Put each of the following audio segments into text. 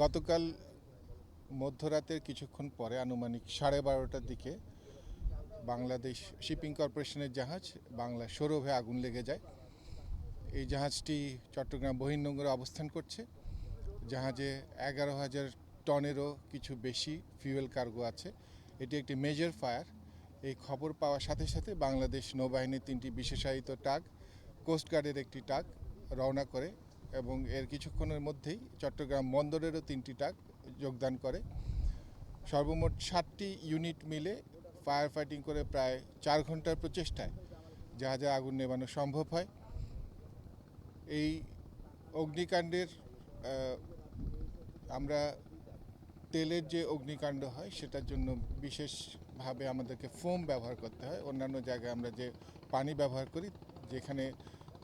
গতকাল মধ্যরাতের কিছুক্ষণ পরে আনুমানিক সাড়ে বারোটার দিকে বাংলাদেশ শিপিং কর্পোরেশনের জাহাজ বাংলা সৌরভে আগুন লেগে যায়। এই জাহাজটি চট্টগ্রাম বহির্নোঙ্গরে অবস্থান করছে। জাহাজে এগারো হাজার টনেরও কিছু বেশি ফিউয়েল কার্গো আছে। এটি একটি মেজর ফায়ার। এই খবর পাওয়ার সাথে সাথে বাংলাদেশ নৌবাহিনীর তিনটি বিশেষায়িত টাগ কোস্টগার্ডের একটি টাগ রওনা করে এবং এর কিছুক্ষণের মধ্যেই চট্টগ্রাম বন্দরেরও তিনটি টাগ যোগদান করে। সর্বমোট সাতটি ইউনিট মিলে ফায়ার ফাইটিং করে প্রায় চার ঘণ্টার প্রচেষ্টায় জাহাজে আগুন নেভানো সম্ভব হয়। এই অগ্নিকাণ্ডের আমরা তেলের যে অগ্নিকাণ্ড হয় সেটার জন্য বিশেষভাবে আমাদেরকে ফোম ব্যবহার করতে হয়। অন্যান্য জায়গায় আমরা যে পানি ব্যবহার করি, যেখানে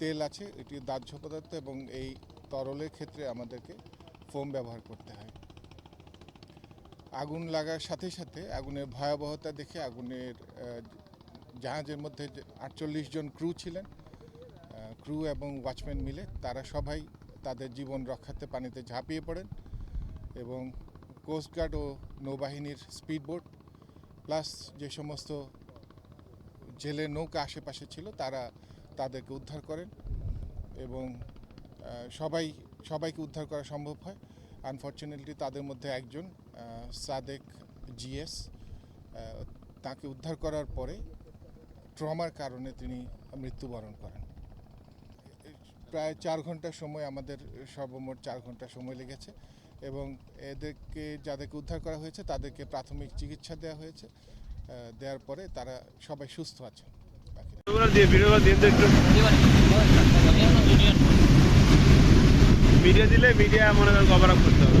তেল আছে, এটি দাহ্য পদার্থ এবং এই তরলের ক্ষেত্রে আমাদেরকে ফোম ব্যবহার করতে হয়। আগুন লাগার সাথে সাথে আগুনের ভয়াবহতা দেখে আগুনের জাহাজের মধ্যে আটচল্লিশ জন ক্রু ছিলেন ক্রু এবং ওয়াচম্যান মিলে তারা সবাই তাদের জীবন রক্ষার্থে পানিতে ঝাঁপিয়ে পড়েন এবং কোস্টগার্ড ও নৌবাহিনীর স্পিডবোট প্লাস যে সমস্ত জেলে নৌকা আশেপাশে ছিল, তারা তাদেরকে উদ্ধার করেন এবং সবাই, সবাইকে উদ্ধার করা সম্ভব হয়। আনফর্চুনেটলি তাদের মধ্যে একজন সাদেক জিএস তাকে উদ্ধার করার পরে ট্রমার কারণে তিনি মৃত্যুবরণ করেন। প্রায় চার ঘণ্টা সময় আমাদের সর্বমোট চার ঘণ্টা সময় লেগেছে এবং এদেরকে, যাদেরকে উদ্ধার করা হয়েছে, তাদেরকে প্রাথমিক চিকিৎসা দেওয়া হয়েছে। দেওয়ার পরে তারা সবাই সুস্থ আছেন। মিডিয়া দিলে মিডিয়া মনে করেন কভার আপ করতে হবে।